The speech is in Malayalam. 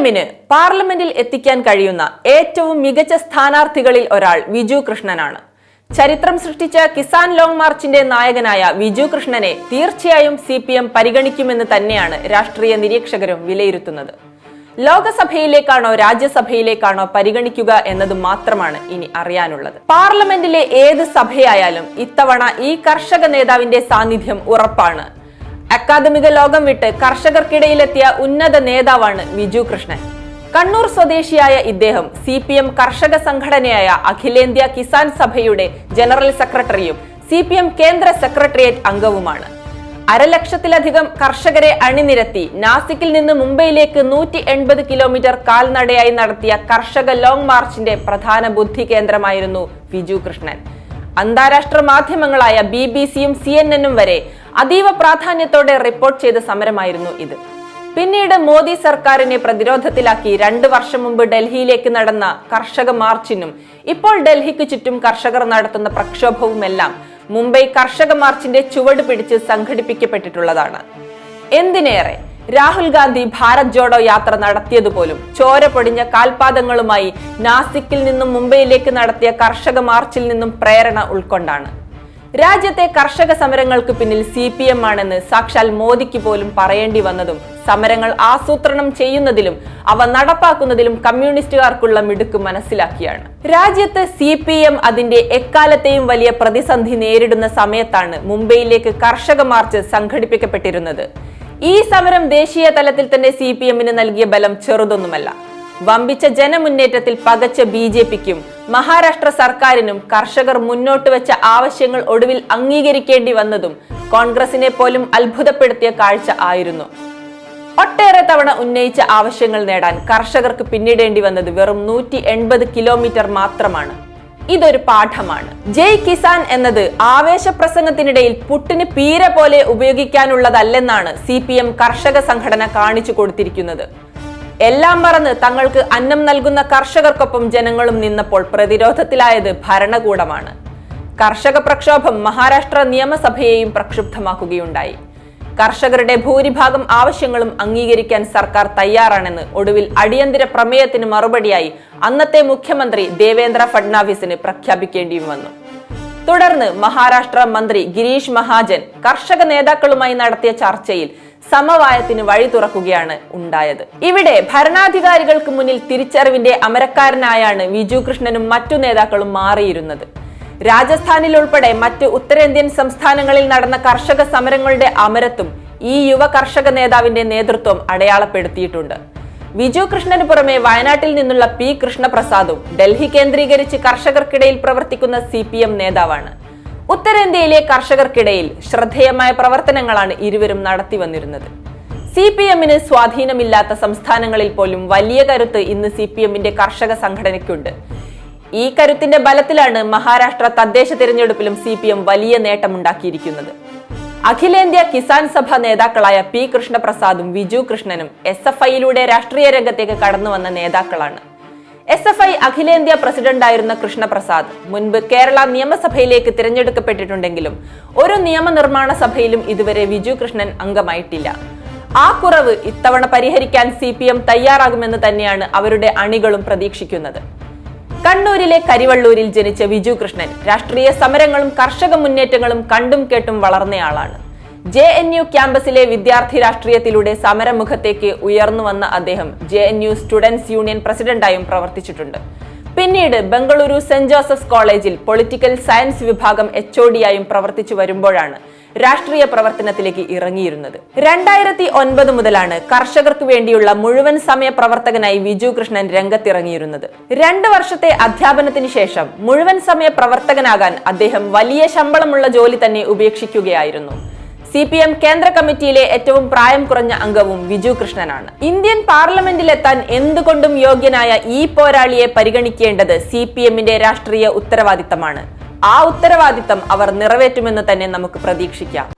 എമ്മിന് പാർലമെന്റിൽ എത്തിക്കാൻ കഴിയുന്ന ഏറ്റവും മികച്ച സ്ഥാനാർത്ഥികളിൽ ഒരാൾ വിജു കൃഷ്ണനാണ്. ചരിത്രം സൃഷ്ടിച്ച കിസാൻ ലോങ് മാർച്ചിന്റെ നായകനായ വിജു കൃഷ്ണനെ തീർച്ചയായും സി പി എം പരിഗണിക്കുമെന്ന് തന്നെയാണ് രാഷ്ട്രീയ നിരീക്ഷകരും വിലയിരുത്തുന്നത്. ലോകസഭയിലേക്കാണോ രാജ്യസഭയിലേക്കാണോ പരിഗണിക്കുക എന്നത് മാത്രമാണ് ഇനി അറിയാനുള്ളത്. പാർലമെന്റിലെ ഏത് സഭയായാലും ഇത്തവണ ഈ കർഷക നേതാവിന്റെ സാന്നിധ്യം ഉറപ്പാണ്. അക്കാദമിക ലോകം വിട്ട് കർഷകർക്കിടയിലെത്തിയ ഉന്നത നേതാവാണ് വിജു കൃഷ്ണൻ. കണ്ണൂർ സ്വദേശിയായ ഇദ്ദേഹം സി പി എം കർഷക സംഘടനയായ അഖിലേന്ത്യാ കിസാൻ സഭയുടെ ജനറൽ സെക്രട്ടറിയും സി പി എം കേന്ദ്ര സെക്രട്ടേറിയറ്റ് അംഗവുമാണ്. അരലക്ഷത്തിലധികം കർഷകരെ അണിനിരത്തി നാസിക്കിൽ നിന്ന് മുംബൈയിലേക്ക് നൂറ്റി എൺപത് കിലോമീറ്റർ കാൽനടയായി നടത്തിയ കർഷക ലോങ് മാർച്ചിന്റെ പ്രധാന ബുദ്ധി കേന്ദ്രമായിരുന്നു വിജു കൃഷ്ണൻ. അന്താരാഷ്ട്ര മാധ്യമങ്ങളായ ബി ബി സിയും സി എൻ എനും വരെ അതീവ പ്രാധാന്യത്തോടെ റിപ്പോർട്ട് ചെയ്ത സമരമായിരുന്നു ഇത്. പിന്നീട് മോദി സർക്കാരിനെ പ്രതിരോധത്തിലാക്കി രണ്ട് വർഷം മുമ്പ് ഡൽഹിയിലേക്ക് നടന്ന കർഷക മാർച്ചിനും ഇപ്പോൾ ഡൽഹിക്ക് ചുറ്റും കർഷകർ നടത്തുന്ന പ്രക്ഷോഭവുമെല്ലാം മുംബൈ കർഷക മാർച്ചിന്റെ ചുവട് പിടിച്ച് സംഘടിപ്പിക്കപ്പെട്ടിട്ടുള്ളതാണ്. എന്തിനേറെ രാഹുൽ ഗാന്ധി ഭാരത് ജോഡോ യാത്ര നടത്തിയതുപോലും ചോര പൊടിഞ്ഞ കാൽപാദങ്ങളുമായി നാസിക്കിൽ നിന്നും മുംബൈയിലേക്ക് നടത്തിയ കർഷക മാർച്ചിൽ നിന്നും പ്രേരണ ഉൾക്കൊണ്ടാണ്. രാജ്യത്തെ കർഷക സമരങ്ങൾക്ക് പിന്നിൽ സി പി എം ആണെന്ന് സാക്ഷാൽ മോദിക്ക് പോലും പറയേണ്ടി വന്നതും സമരങ്ങൾ ആസൂത്രണം ചെയ്യുന്നതിലും അവ നടപ്പാക്കുന്നതിലും കമ്മ്യൂണിസ്റ്റുകാർക്കുള്ള മിടുക്ക് മനസ്സിലാക്കിയാണ്. രാജ്യത്ത് സി പി എം അതിന്റെ എക്കാലത്തെയും വലിയ പ്രതിസന്ധി നേരിടുന്ന സമയത്താണ് മുംബൈയിലേക്ക് കർഷക മാർച്ച് സംഘടിപ്പിക്കപ്പെട്ടിരുന്നത്. ഈ സമരം ദേശീയ തലത്തിൽ തന്നെ സി പി എമ്മിന് നൽകിയ ബലം ചെറുതൊന്നുമല്ല. വമ്പിച്ച ജനമുന്നേറ്റത്തിൽ പകച്ച ബി ജെ പിക്കും മഹാരാഷ്ട്ര സർക്കാരിനും കർഷകർ മുന്നോട്ട് വെച്ച ആവശ്യങ്ങൾ ഒടുവിൽ അംഗീകരിക്കേണ്ടി വന്നതും കോൺഗ്രസിനെ പോലും അത്ഭുതപ്പെടുത്തിയ കാഴ്ച ആയിരുന്നു. ഒട്ടേറെ തവണ ഉന്നയിച്ച ആവശ്യങ്ങൾ നേടാൻ കർഷകർക്ക് പിന്നിടേണ്ടി വന്നത് വെറും നൂറ്റി എൺപത് കിലോമീറ്റർ മാത്രമാണ്. ഇതൊരു പാഠമാണ്. ജയ് കിസാൻ എന്നത് ആവേശ പ്രസംഗത്തിനിടയിൽ പുട്ടിന് പീര പോലെ ഉപയോഗിക്കാനുള്ളതല്ലെന്നാണ് സി പി എം കർഷക സംഘടന കാണിച്ചു കൊടുത്തിരിക്കുന്നത്. എല്ലാം മറന്ന് തങ്ങൾക്ക് അന്നം നൽകുന്ന കർഷകർക്കൊപ്പം ജനങ്ങളും നിന്നപ്പോൾ പ്രതിരോധത്തിലായത് ഭരണകൂടമാണ്. കർഷക പ്രക്ഷോഭം മഹാരാഷ്ട്ര നിയമസഭയെയും പ്രക്ഷുബ്ധമാക്കുകയുണ്ടായി. കർഷകരുടെ ഭൂരിഭാഗം ആവശ്യങ്ങളും അംഗീകരിക്കാൻ സർക്കാർ തയ്യാറാണെന്ന് ഒടുവിൽ അടിയന്തര പ്രമേയത്തിന് മറുപടിയായി അന്നത്തെ മുഖ്യമന്ത്രി ദേവേന്ദ്ര ഫഡ്നാവിസിന് പ്രഖ്യാപിക്കേണ്ടിയും വന്നു. തുടർന്ന് മഹാരാഷ്ട്ര മന്ത്രി ഗിരീഷ് മഹാജൻ കർഷക നേതാക്കളുമായി നടത്തിയ ചർച്ചയിൽ സമവായത്തിന് വഴി തുറക്കുകയാണ് ഉണ്ടായത്. ഇവിടെ ഭരണാധികാരികൾക്ക് മുന്നിൽ തിരിച്ചറിവിന്റെ അമരക്കാരനായാണ് വിജു കൃഷ്ണനും മറ്റു നേതാക്കളും മാറിയിരുന്നത്. രാജസ്ഥാനിൽ ഉൾപ്പെടെ മറ്റ് ഉത്തരേന്ത്യൻ സംസ്ഥാനങ്ങളിൽ നടന്ന കർഷക സമരങ്ങളുടെ അമരത്തും ഈ യുവ കർഷക നേതാവിന്റെ നേതൃത്വം അടയാളപ്പെടുത്തിയിട്ടുണ്ട്. വിജു കൃഷ്ണന് പുറമെ വയനാട്ടിൽ നിന്നുള്ള പി കൃഷ്ണപ്രസാദും ഡൽഹി കേന്ദ്രീകരിച്ച് കർഷകർക്കിടയിൽ പ്രവർത്തിക്കുന്ന സി നേതാവാണ്. ഉത്തരേന്ത്യയിലെ കർഷകർക്കിടയിൽ ശ്രദ്ധേയമായ പ്രവർത്തനങ്ങളാണ് ഇരുവരും നടത്തി വന്നിരുന്നത്. സി പി എമ്മിന് സ്വാധീനമില്ലാത്ത സംസ്ഥാനങ്ങളിൽ പോലും വലിയ കരുത്ത് ഇന്ന് സി പി എമ്മിന്റെ കർഷക സംഘടനയ്ക്കുണ്ട്. ഈ കരുത്തിന്റെ ബലത്തിലാണ് മഹാരാഷ്ട്ര തദ്ദേശ തിരഞ്ഞെടുപ്പിലും സി പി എം വലിയ നേട്ടമുണ്ടാക്കിയിരിക്കുന്നത്. അഖിലേന്ത്യാ കിസാൻ സഭ നേതാക്കളായ പി കൃഷ്ണപ്രസാദും വിജു കൃഷ്ണനും എസ് എഫ് ഐയിലൂടെ രാഷ്ട്രീയ രംഗത്തേക്ക് കടന്നു വന്ന നേതാക്കളാണ്. എസ് എഫ് ഐ അഖിലേന്ത്യാ പ്രസിഡന്റായിരുന്ന കൃഷ്ണപ്രസാദ് മുൻപ് കേരള നിയമസഭയിലേക്ക് തിരഞ്ഞെടുക്കപ്പെട്ടിട്ടുണ്ടെങ്കിലും ഒരു നിയമനിർമ്മാണ സഭയിലും ഇതുവരെ വിജു കൃഷ്ണൻ അംഗമായിട്ടില്ല. ആ കുറവ് ഇത്തവണ പരിഹരിക്കാൻ സി പി എം തയ്യാറാകുമെന്ന് തന്നെയാണ് അവരുടെ അണികളും പ്രതീക്ഷിക്കുന്നത്. കണ്ണൂരിലെ കരിവള്ളൂരിൽ ജനിച്ച വിജു കൃഷ്ണൻ രാഷ്ട്രീയ സമരങ്ങളും കർഷക മുന്നേറ്റങ്ങളും കണ്ടും കേട്ടും വളർന്നയാളാണ്. ജെ എൻ യു ക്യാമ്പസിലെ വിദ്യാർത്ഥി രാഷ്ട്രീയത്തിലൂടെ സമരമുഖത്തേക്ക് ഉയർന്നു വന്ന അദ്ദേഹം J N U students union പ്രസിഡന്റായും പ്രവർത്തിച്ചിട്ടുണ്ട്. പിന്നീട് ബംഗളൂരു സെന്റ് ജോസഫ്സ് കോളേജിൽ പൊളിറ്റിക്കൽ സയൻസ് വിഭാഗം എച്ച് ഒ ഡിയായും പ്രവർത്തിച്ചു വരുമ്പോഴാണ് രാഷ്ട്രീയ പ്രവർത്തനത്തിലേക്ക് ഇറങ്ങിയിരുന്നത്. രണ്ടായിരത്തി ഒൻപത് മുതലാണ് കർഷകർക്ക് വേണ്ടിയുള്ള മുഴുവൻ സമയ പ്രവർത്തകനായി വിജു കൃഷ്ണൻ രംഗത്തിറങ്ങിയിരുന്നത്. രണ്ട് വർഷത്തെ അധ്യാപനത്തിന് ശേഷം മുഴുവൻ സമയ പ്രവർത്തകനാകാൻ അദ്ദേഹം വലിയ ശമ്പളമുള്ള ജോലി തന്നെ ഉപേക്ഷിക്കുകയായിരുന്നു. സി പി എം കേന്ദ്ര കമ്മിറ്റിയിലെ ഏറ്റവും പ്രായം കുറഞ്ഞ അംഗവും വിജു കൃഷ്ണനാണ്. ഇന്ത്യൻ പാർലമെന്റിലെത്താൻ എന്തുകൊണ്ടും യോഗ്യനായ ഈ പോരാളിയെ പരിഗണിക്കേണ്ടത് സി പി എമ്മിന്റെ രാഷ്ട്രീയ ഉത്തരവാദിത്തമാണ്. ആ ഉത്തരവാദിത്തം അവർ നിറവേറ്റുമെന്ന് തന്നെ നമുക്ക് പ്രതീക്ഷിക്കാം.